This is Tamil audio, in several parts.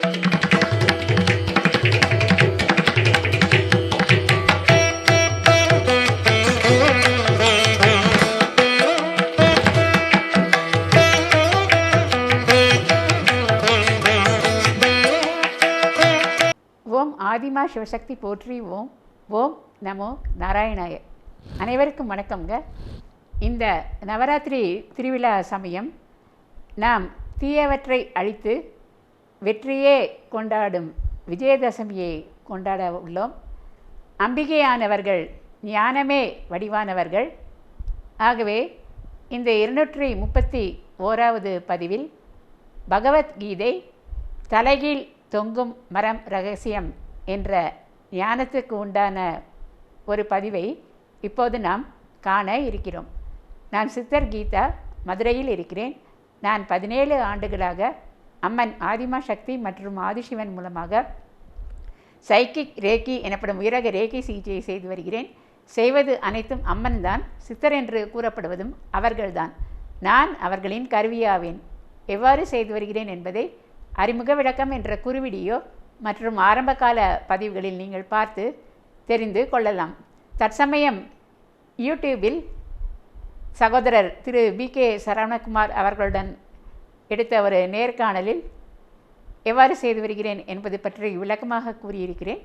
ஓம் ஆதிமா சிவசக்தி போற்றி ஓம் ஓம் நமோ நாராயணாய. அனைவருக்கும் வணக்கம்ங்க. இந்த நவராத்திரி திருவிழா சமயம் நாம் தீயவற்றை அழித்து வெற்றியே கொண்டாடும் விஜயதசமியை கொண்டாட உள்ளோம். அம்பிகையானவர்கள் ஞானமே வடிவானவர்கள். ஆகவே இந்த இருநூற்றி முப்பத்தி ஓராவது பதிவில் பகவத்கீதை தலைகீழ் தொங்கும் மரம் ரகசியம் என்ற ஞானத்துக்கு உண்டான ஒரு பதிவை இப்போது நாம் காண இருக்கிறோம். நான் சித்தர் கீதா மதுரையில் இருக்கிறேன். நான் பதினேழு ஆண்டுகளாக அம்மன் ஆதிமா சக்தி மற்றும் ஆதிசிவன் மூலமாக சைக்கிக் ரேக்கி எனப்படும் உயரக ரேக்கி சிகிச்சையை செய்து வருகிறேன். செய்வது அனைத்தும் அம்மன் தான் சித்தர் என்று கூறப்படுவதும் அவர்கள்தான். நான் அவர்களின் கருவியாவேன். எவ்வாறு செய்து வருகிறேன் என்பதை அறிமுக விளக்கம் என்ற குறுவிடியோ மற்றும் ஆரம்பகால பதிவுகளில் நீங்கள் பார்த்து தெரிந்து கொள்ளலாம். தற்சமயம் யூடியூபில் சகோதரர் திரு பி கே சரவணகுமார் அவர்களுடன் எடுத்த ஒரு நேர்காணலில் எவ்வாறு செய்து வருகிறேன் என்பது பற்றி விளக்கமாக கூறியிருக்கிறேன்.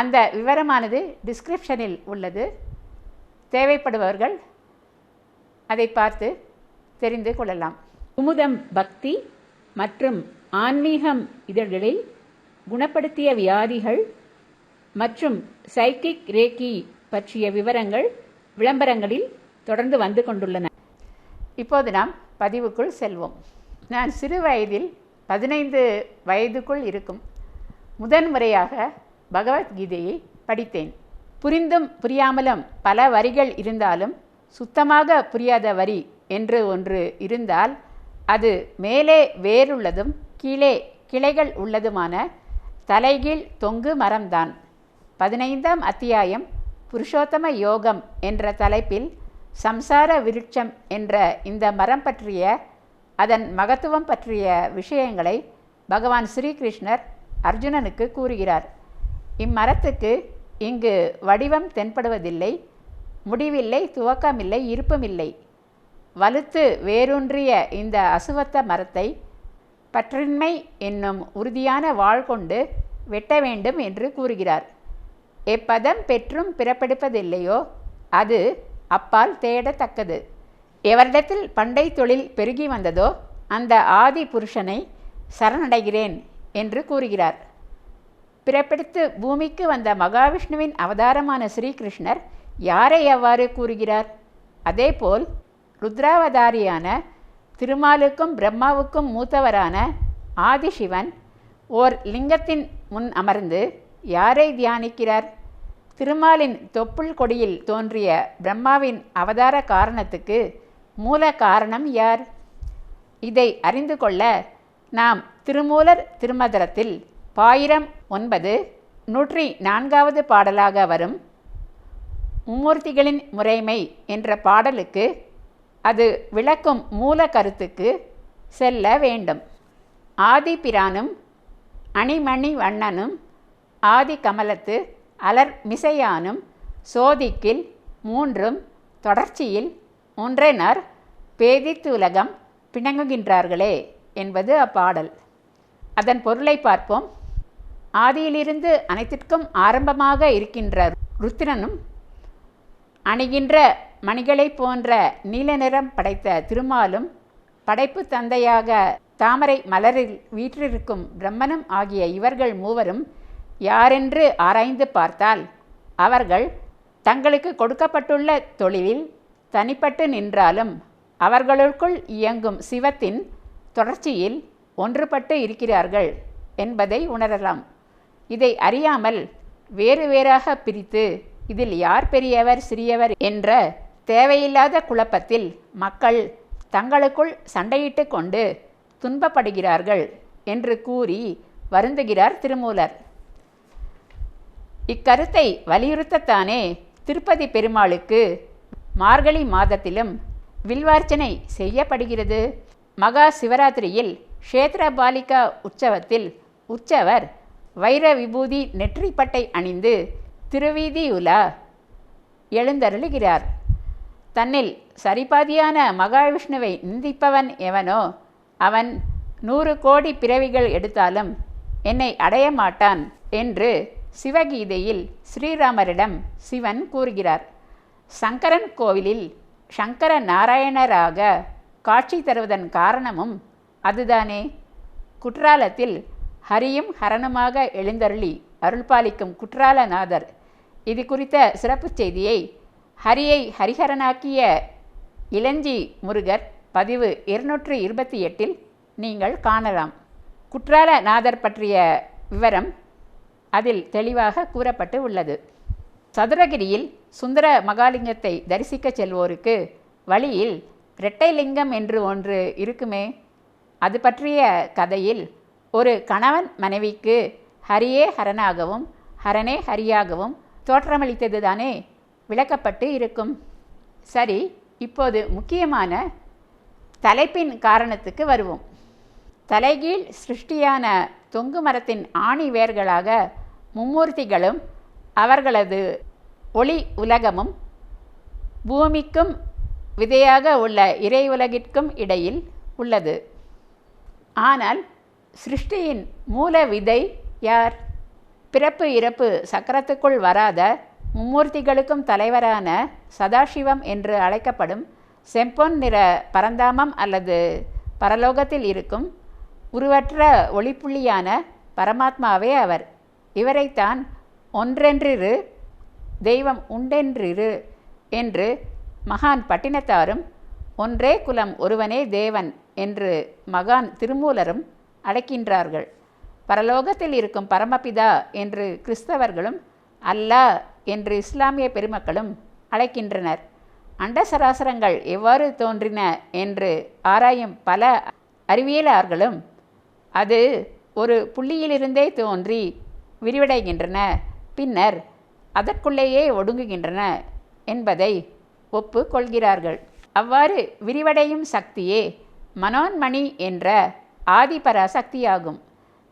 அந்த விவரமானது டிஸ்கிரிப்ஷனில் உள்ளது. தேவைப்படுபவர்கள் அதை பார்த்து தெரிந்து கொள்ளலாம். குமுதம் பக்தி மற்றும் ஆன்மீகம் இதழ்களில் குணப்படுத்திய வியாதிகள் மற்றும் சைக்கிக் ரேக்கி பற்றிய விவரங்கள் விளம்பரங்களில் தொடர்ந்து வந்து கொண்டுள்ளன. இப்போது நாம் பதிவுக்குள் செல்வோம். நான் சிறு வயதில் பதினைந்து வயதுக்குள் இருக்கும் முதன்முறையாக பகவத்கீதையை படித்தேன். புரிந்தும் புரியாமலும் பல வரிகள் இருந்தாலும் சுத்தமாக புரியாத வரி என்று ஒன்று இருந்தால் அது மேலே வேறுள்ளதும் கீழே கிளைகள் உள்ளதுமான தலைகீழ் தொங்கு மரம்தான். பதினைந்தாம் அத்தியாயம் புருஷோத்தம யோகம் என்ற தலைப்பில் சம்சார விருட்சம் என்ற இந்த மரம் பற்றிய அதன் மகத்துவம் பற்றிய விஷயங்களை பகவான் ஸ்ரீகிருஷ்ணர் அர்ஜுனனுக்கு கூறுகிறார். இம்மரத்துக்கு இங்கு வடிவம் தென்படுவதில்லை முடிவில்லை துவக்கமில்லை இருப்புமில்லை. வலுத்து வேரூன்றிய இந்த அசுவத்த மரத்தை பற்றின்மை என்னும் உறுதியான வாள் கொண்டு வெட்ட வேண்டும் என்று கூறுகிறார். எப்பதம் பெற்றும் பிறப்பெடுப்பதில்லையோ அது அப்பால் தேடத்தக்கது. எவரிடத்தில் பண்டை தொழில் பெருகி வந்ததோ அந்த ஆதி புருஷனை சரணடைகிறேன் என்று கூறுகிறார். பிறப்பெடுத்து பூமிக்கு வந்த மகாவிஷ்ணுவின் அவதாரமான ஸ்ரீகிருஷ்ணர் யாரை அவ்வாறு கூறுகிறார்? அதேபோல் ருத்ராவதாரியான திருமாலுக்கும் பிரம்மாவுக்கும் மூத்தவரான ஆதிசிவன் ஓர் லிங்கத்தின் முன் அமர்ந்து யாரை தியானிக்கிறார்? திருமாலின் தொப்புள் கொடியில் தோன்றிய பிரம்மாவின் அவதார காரணத்துக்கு மூல காரணம் யார்? இதை அறிந்து கொள்ள நாம் திருமூலர் திருமதரத்தில் பாயிரம் ஒன்பது நூற்றி நான்காவது பாடலாக வரும் மும்மூர்த்திகளின் முறைமை என்ற பாடலுக்கு அது விளக்கும் மூல கருத்துக்கு செல்ல வேண்டும். ஆதி பிரானும் அணிமணி வண்ணனும் ஆதி கமலத்து அலர் மிசையானும் சோதிக்கில் மூன்றும் தொடர்ச்சியில் ஒன்றெனர் பேதித்து உலகம் பிணங்குகின்றார்களே என்பது அப்பாடல். அதன் பொருளை பார்ப்போம். ஆதியிலிருந்து அனைத்திற்கும் ஆரம்பமாக இருக்கின்ற ருத்திரனும் அணிகின்ற மணிகளைப் போன்ற நீல நிறம் படைத்த திருமாலும் படைப்பு தந்தையாக தாமரை மலரில் வீற்றிருக்கும் பிரம்மனும் ஆகிய இவர்கள் மூவரும் யாரென்று ஆராய்ந்து பார்த்தால் அவர்கள் தங்களுக்கு கொடுக்கப்பட்டுள்ள தொழிலில் தனிப்பட்டு நின்றாலும் அவர்களுக்குள் இயங்கும் சிவத்தின் தொடர்ச்சியில் ஒன்றுபட்டு இருக்கிறார்கள் என்பதை உணரலாம். இதை அறியாமல் வேறு வேறாக பிரித்து இதில் யார் பெரியவர் சிறியவர் என்ற தேவையில்லாத குழப்பத்தில் மக்கள் தங்களுக்குள் சண்டையிட்டு கொண்டு துன்பப்படுகிறார்கள் என்று கூறி வருந்துகிறார் திருமூலர். இக்கருத்தை வலியுறுத்தத்தானே திருப்பதி பெருமாளுக்கு? மார்கழி மாதத்திலும் வில்வார்ச்சனை செய்யப்படுகிறது. மகா சிவராத்திரியில் க்ஷேத்திரபாலிகா உற்சவத்தில் உற்சவர் வைர விபூதி நெற்றிப்பட்டை அணிந்து திருவீதியுலா எழுந்தருளுகிறார். தன்னில் சரிபாதியான மகாவிஷ்ணுவை நிந்திப்பவன் எவனோ அவன் நூறு கோடி பிறவிகள் எடுத்தாலும் என்னை அடைய மாட்டான் என்று சிவகீதையில் ஸ்ரீராமரிடம் சிவன் கூறுகிறார் சங்கரன் கோவிலில் சங்கர நாராயணராக காட்சி தருவதன் காரணமும் அதுதானே. குற்றாலத்தில் ஹரியும் ஹரனுமாக எழுந்தருளி அருள்பாலிக்கும் குற்றாலநாதர். இது குறித்த சிறப்புச் செய்தியை ஹரியை ஹரிஹரனாக்கிய இளஞ்சி முருகர் பதிவு இருநூற்று இருபத்தி எட்டில் நீங்கள் காணலாம். குற்றாலநாதர் பற்றிய விவரம் அதில் தெளிவாக கூறப்பட்டு உள்ளது. சதுரகிரியில் சுந்தர மகாலிங்கத்தை தரிசிக்கச் செல்வோருக்கு வழியில் இரட்டைலிங்கம் என்று ஒன்று இருக்குமே. அது பற்றிய கதையில் ஒரு கணவன் மனைவிக்கு ஹரியே ஹரனாகவும் ஹரனே ஹரியாகவும் தோற்றமளித்தது தானே விளக்கப்பட்டு இருக்கும். சரி இப்போது முக்கியமான தலைப்பின் காரணத்துக்கு வருவோம். தலைகீழ் சிருஷ்டியான தொங்கு மரத்தின் ஆணி வேர்களாக மும்மூர்த்திகளும் அவர்களது ஒளி உலகமும் பூமிக்கும் விதையாக உள்ள இறை உலகிற்கும் இடையில் உள்ளது. ஆனால் சிருஷ்டியின் மூல விதை யார்? பிறப்பு இறப்பு சக்கரத்துக்குள் வராத மும்மூர்த்திகளுக்கும் தலைவரான சதாசிவம் என்று அழைக்கப்படும் செம்பொன் நிற பரந்தாமம் அல்லது பரலோகத்தில் இருக்கும் உருவற்ற ஒளிப்புள்ளியான பரமாத்மாவே அவர். இவரைத்தான் ஒன்றென்றிரு தெய்வம் உண்டென்றிரு என்று மகான் பட்டினத்தாரும் ஒன்றே குலம் ஒருவனே தேவன் என்று மகான் திருமூலரும் அழைக்கின்றார்கள். பரலோகத்தில் இருக்கும் பரமபிதா என்று கிறிஸ்தவர்களும் அல்லாஹ் என்று இஸ்லாமிய பெருமக்களும் அழைக்கின்றனர். அண்டசராசரங்கள் எவ்வாறு தோன்றின என்று ஆராயும் பல அறிவியலார்களும் அது ஒரு புள்ளியிலிருந்தே தோன்றி விரிவடைகின்றன. பின்னர் அதற்குள்ளேயே ஒடுங்குகின்றன என்பதை ஒப்பு கொள்கிறார்கள். அவ்வாறு விரிவடையும் சக்தியே மனோன்மணி என்ற ஆதிபராசக்தியாகும்.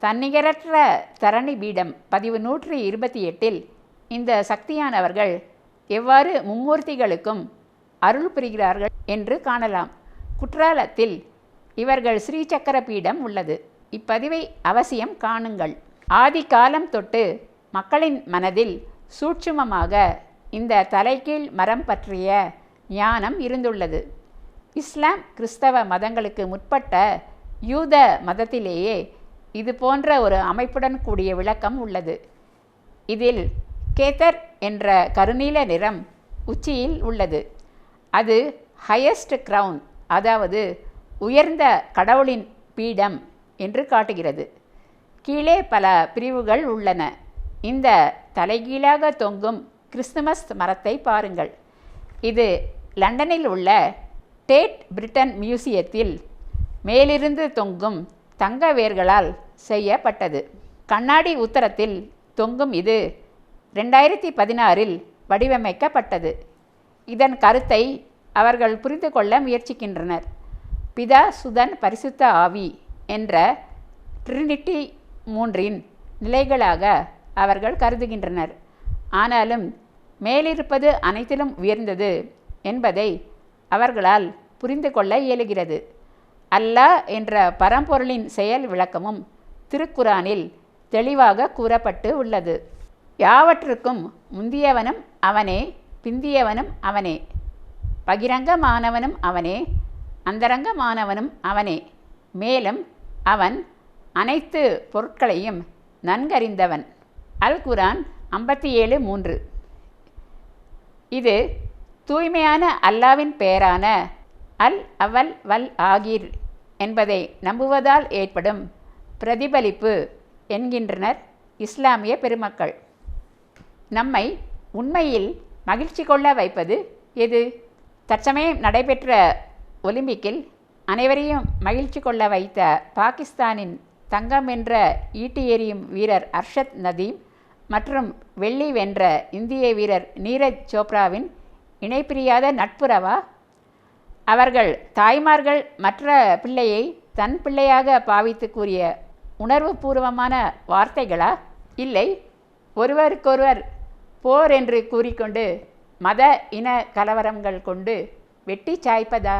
தன்னிகரற்ற தரணி பீடம் பதிவு நூற்றி இருபத்தி எட்டில் இந்த சக்தியானவர்கள் எவ்வாறு மும்மூர்த்திகளுக்கும் அருள் புரிகிறார்கள் என்று காணலாம். குற்றாலத்தில் இவர்கள் ஸ்ரீசக்கர பீடம் உள்ளது. இப்பதிவை அவசியம் காணுங்கள். ஆதி காலம் தொட்டு மக்களின் மனதில் சூட்சுமமாக இந்த தலைகீழ் மரம் பற்றிய ஞானம் இருந்துள்ளது. இஸ்லாம் கிறிஸ்தவ மதங்களுக்கு முற்பட்ட யூத மதத்திலேயே இது போன்ற ஒரு அமைப்புடன் கூடிய விளக்கம் உள்ளது. இதில் கேத்தர் என்ற கருநீல நிறம் உச்சியில் உள்ளது. அது ஹையஸ்ட் க்ரௌன் அதாவது உயர்ந்த கடவுளின் பீடம். என்று காட்டுகிறது. கீழே பல பிரிவுகள் உள்ளன. இந்த தலைகீழாக தொங்கும் கிறிஸ்துமஸ் மரத்தை பாருங்கள். இது லண்டனில் உள்ள டேட் பிரிட்டன் மியூசியத்தில் மேலிருந்து தொங்கும் தங்க வேர்களால் செய்யப்பட்டது. கண்ணாடி உத்தரத்தில் தொங்கும் இது ரெண்டாயிரத்தி பதினாறில் வடிவமைக்கப்பட்டது. இதன் கருத்தை அவர்கள் புரிந்து கொள்ள முயற்சிக்கின்றனர். பிதா சுதன் பரிசுத்த ஆவி. என்ற ட்ரினிட்டி மூன்றின் நிலைகளாக அவர்கள் கருதுகின்றனர். ஆனாலும் மேலிருப்பது அனைத்திலும் உயர்ந்தது என்பதை அவர்களால் புரிந்து கொள்ள இயலுகிறது. அல்லாஹ் என்ற பரம்பொருளின் செயல் விளக்கமும் திருக்குரானில் தெளிவாக கூறப்பட்டு உள்ளது. யாவற்றுக்கும் முந்தியவனும் அவனே பிந்தியவனும் அவனே பகிரங்கமானவனும் அவனே அந்தரங்கமானவனும் அவனே மேலும் அவன் அனைத்து பொருட்களையும் நன்கறிந்தவன். அல் குரான் ஐம்பத்தி ஏழு மூன்று. இது தூய்மையான அல்லாவின் பெயரான அல் அவல் வல் ஆகிர் என்பதை நம்புவதால் ஏற்படும் பிரதிபலிப்பு என்கின்றனர் இஸ்லாமிய பெருமக்கள். நம்மை உண்மையில் மகிழ்ச்சி கொள்ள வைப்பது எது? தற்சமயம் நடைபெற்ற ஒலிம்பிக்கில் அனைவரையும் மகிழ்ச்சி கொள்ள வைத்த பாகிஸ்தானின் தங்கம் வென்ற ஈட்டி எறியும் வீரர் அர்ஷத் நதீம் மற்றும் வெள்ளி வென்ற இந்திய வீரர் நீரஜ் சோப்ராவின் இணைப்பிரியாத நட்புறவா அவர்கள் தாய்மார்கள் மற்ற பிள்ளையை தன் பிள்ளையாக பாவித்து கூறிய உணர்வுபூர்வமான வார்த்தைகளா? இல்லை. ஒருவருக்கொருவர் போர் என்று கூறிக்கொண்டு மத இன கலவரங்கள் கொண்டு வெட்டி சாய்ப்பதா?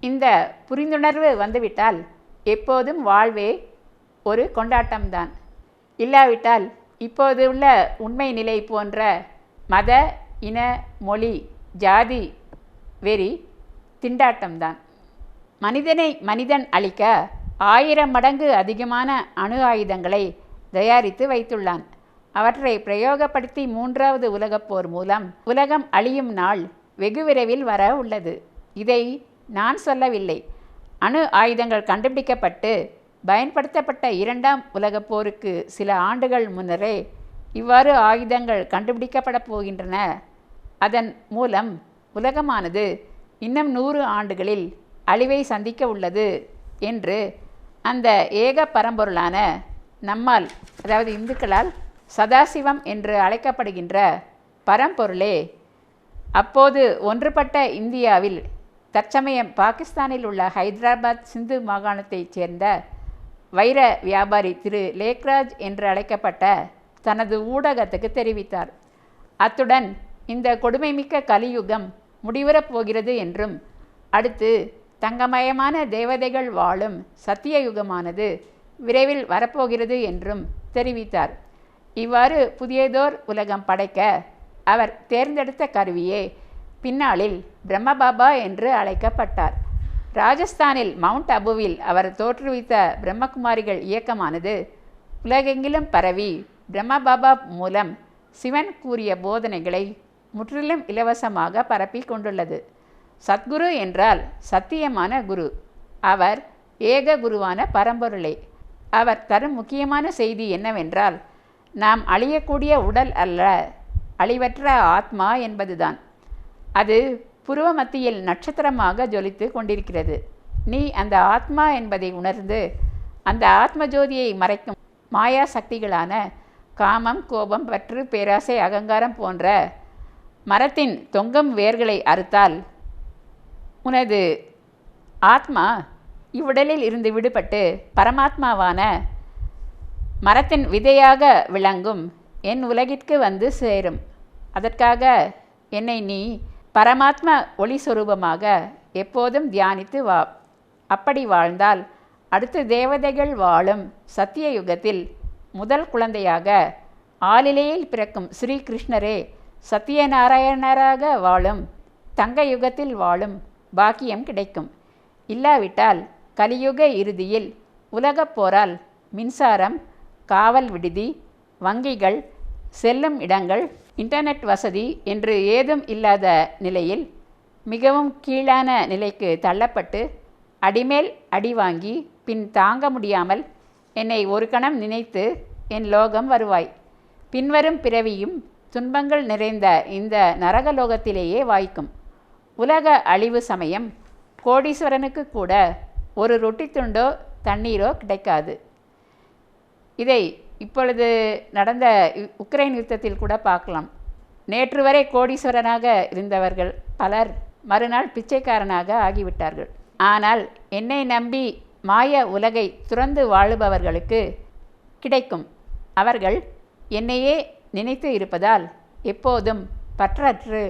இந்த புரிந்துணர்வு வந்துவிட்டால் எப்போதும் வாழ்வே ஒரு கொண்டாட்டம்தான். இல்லாவிட்டால் இப்போது உள்ள உண்மை நிலை போன்ற மத இன மொழி ஜாதி வெறி திண்டாட்டம்தான். மனிதனை மனிதன் அழிக்க ஆயிரம் மடங்கு அதிகமான அணு ஆயுதங்களை தயாரித்து வைத்துள்ளான். அவற்றை பிரயோகப்படுத்தி மூன்றாவது உலகப்போர் மூலம் உலகம் அழியும் நாள் வெகு விரைவில் வர உள்ளது. இதை நான் சொல்லவில்லை. அணு ஆயுதங்கள் கண்டுபிடிக்கப்பட்டு பயன்படுத்தப்பட்ட இரண்டாம் உலகப் போருக்கு சில ஆண்டுகள் முன்னரே இவ்வாறு ஆயுதங்கள் கண்டுபிடிக்கப்பட போகின்றன. அதன் மூலம் உலகமானது இன்னும் நூறு ஆண்டுகளில் அழிவை சந்திக்க உள்ளது என்று அந்த ஏக பரம்பொருளான நம்மால் அதாவது இந்துக்களால் சதாசிவம் என்று அழைக்கப்படுகின்ற பரம்பொருளே. அப்போது ஒன்றுபட்ட இந்தியாவில் தற்சமயம் பாகிஸ்தானில் உள்ள ஹைதராபாத் சிந்து மாகாணத்தைச் சேர்ந்த வைர வியாபாரி திரு லேக்ராஜ் என்று அழைக்கப்பட்ட தனது ஊடகத்துக்கு தெரிவித்தார். அத்துடன் இந்த கொடுமைமிக்க கலியுகம் முடிவுறப் போகிறது என்றும் அடுத்து தங்கமயமான தேவதைகள் வாழும் சத்திய யுகமானது விரைவில் வரப்போகிறது என்றும் தெரிவித்தார். இவ்வாறு புதியதோர் உலகம் படைக்க அவர் தேர்ந்தெடுத்த கருவியே பின்னாளில் பிரம்மபாபா என்று அழைக்கப்பட்டார். ராஜஸ்தானில் மவுண்ட் அபுவில் அவர் தோற்றுவித்த பிரம்மகுமாரிகள் இயக்கமானது உலகெங்கிலும் பரவி பிரம்மபாபா மூலம் சிவன் கூறிய போதனைகளை முற்றிலும் இலவசமாக பரப்பி கொண்டுள்ளது. சத்குரு என்றால் சத்தியமான குரு. அவர் ஏக குருவான பரம்பொருளே. அவர் தரும் முக்கியமான செய்தி என்னவென்றால் நாம் அழியக்கூடிய உடல் அல்ல அழிவற்ற ஆத்மா என்பதுதான். அது புருவ மத்தியில் நட்சத்திரமாக ஜொலித்து கொண்டிருக்கிறது. நீ அந்த ஆத்மா என்பதை உணர்ந்து அந்த ஆத்ம ஜோதியை மறைக்கும் மாயா சக்திகளான காமம் கோபம் பற்று பேராசை அகங்காரம் போன்ற மரத்தின் தொங்கும் வேர்களை அறுத்தால் உனது ஆத்மா இவ்வுடலில் இருந்து விடுபட்டு பரமாத்மாவான மரத்தின் விதையாக விளங்கும் என் உலகிற்கு வந்து சேரும். அதற்காக என்னை நீ பரமாத்ம ஒளி எப்போதும் தியானித்து வா அப்படி வாழ்ந்தால் அடுத்து தேவதைகள் வாழும் சத்திய யுகத்தில் முதல் குழந்தையாக ஆளிலேயில் பிறக்கும் ஸ்ரீகிருஷ்ணரே சத்தியநாராயணராக வாழும் தங்க யுகத்தில் வாழும் பாக்கியம் கிடைக்கும். இல்லாவிட்டால் கலியுக இறுதியில் உலகப் போரால் மின்சாரம் காவல் விடுதி வங்கிகள் செல்லும் இடங்கள் இன்டர்நெட் வசதி என்று ஏதும் இல்லாத நிலையில் மிகவும் கீழான நிலைக்கு தள்ளப்பட்டு அடிமேல் அடி வாங்கி பின் தாங்க முடியாமல் என்னை ஒரு கணம் நினைத்து என் லோகம் வருவாய். பின்வரும் பிறவியும் துன்பங்கள் நிறைந்த இந்த நரகலோகத்திலேயே வாய்க்கும். உலக அழிவு சமயம் கோடீஸ்வரனுக்கு கூட ஒரு ரொட்டி துண்டோ தண்ணீரோ கிடைக்காது. இதை இப்பொழுது நடந்த உக்ரைன் யுத்தத்தில் கூட பார்க்கலாம். நேற்று வரை கோடீஸ்வரனாக இருந்தவர்கள் பலர் மறுநாள் பிச்சைக்காரனாக ஆகிவிட்டார்கள். ஆனால் என்னை நம்பி மாய உலகை துறந்து வாழுபவர்களுக்கு கிடைக்கும். அவர்கள் என்னையே நினைத்து இருப்பதால் எப்போதும் பற்றற்று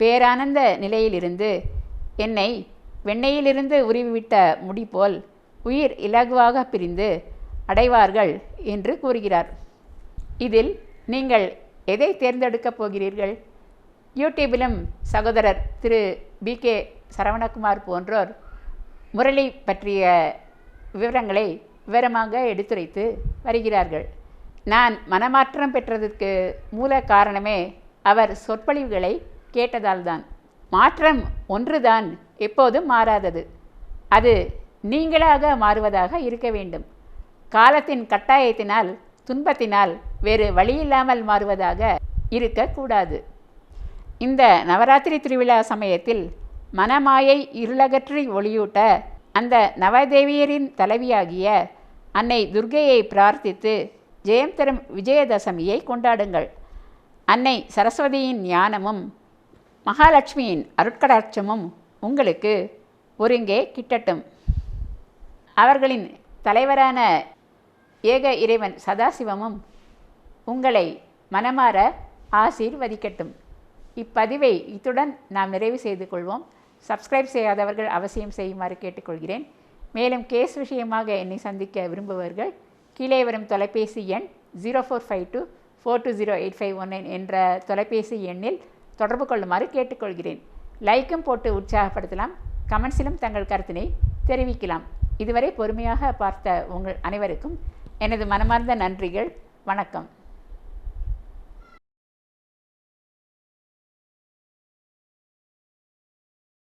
பேரானந்த நிலையிலிருந்து என்னை வெண்ணெயிலிருந்து உருவிவிட்ட முடி போல் உயிர் இலகுவாக பிரிந்து அடைவார்கள் என்று கூறுகிறார். இதில் நீங்கள் எதை தேர்ந்தெடுக்கப் போகிறீர்கள்? யூடியூபிலும் சகோதரர் திரு பி கே சரவணகுமார் போன்றோர் முரளி பற்றிய விவரங்களை விவரமாக எடுத்துரைத்து வருகிறார்கள். நான் மனமாற்றம் பெற்றதற்கு மூல காரணமே அவர் சொற்பொழிவுகளை கேட்டதால்தான். மாற்றம் ஒன்றுதான் எப்போதும் மாறாதது. அது நீங்களாக மாறுவதாக இருக்க வேண்டும். காலத்தின் கட்டாயத்தினால் துன்பத்தினால் வேறு வழியில்லாமல் மாறுவதாக இருக்கக்கூடாது. இந்த நவராத்திரி திருவிழா சமயத்தில் மனமாயை இருளகற்றி ஒளியூட்ட அந்த நவதேவியரின் தலைவியாகிய அன்னை துர்கையை பிரார்த்தித்து ஜெயம் தரும் விஜயதசமியை கொண்டாடுங்கள். அன்னை சரஸ்வதியின் ஞானமும் மகாலட்சுமியின் அருட்கடாட்சமும் உங்களுக்கு ஒருங்கே கிட்டட்டும். அவர்களின் தலைவரான ஏக இறைவன் சதாசிவமும் உங்களை மனமாற ஆசீர்வதிக்கட்டும். இப்பதிவை இத்துடன் நாம் நிறைவு செய்து கொள்வோம். சப்ஸ்கிரைப் செய்யாதவர்கள் அவசியம் செய்யுமாறு கேட்டுக்கொள்கிறேன். மேலும் கேஸ் விஷயமாக என்னை சந்திக்க விரும்புபவர்கள் கீழே வரும் தொலைபேசி எண் zero four five two four two zero eight five one nine என்ற தொலைபேசி எண்ணில் தொடர்பு கொள்ளுமாறு கேட்டுக்கொள்கிறேன். லைக்கும் போட்டு உற்சாகப்படுத்தலாம். கமெண்ட்ஸிலும் தங்கள் கருத்தினை தெரிவிக்கலாம். இதுவரை பொறுமையாக பார்த்த உங்கள் அனைவருக்கும் எனது மனமார்ந்த நன்றிகள். வணக்கம்.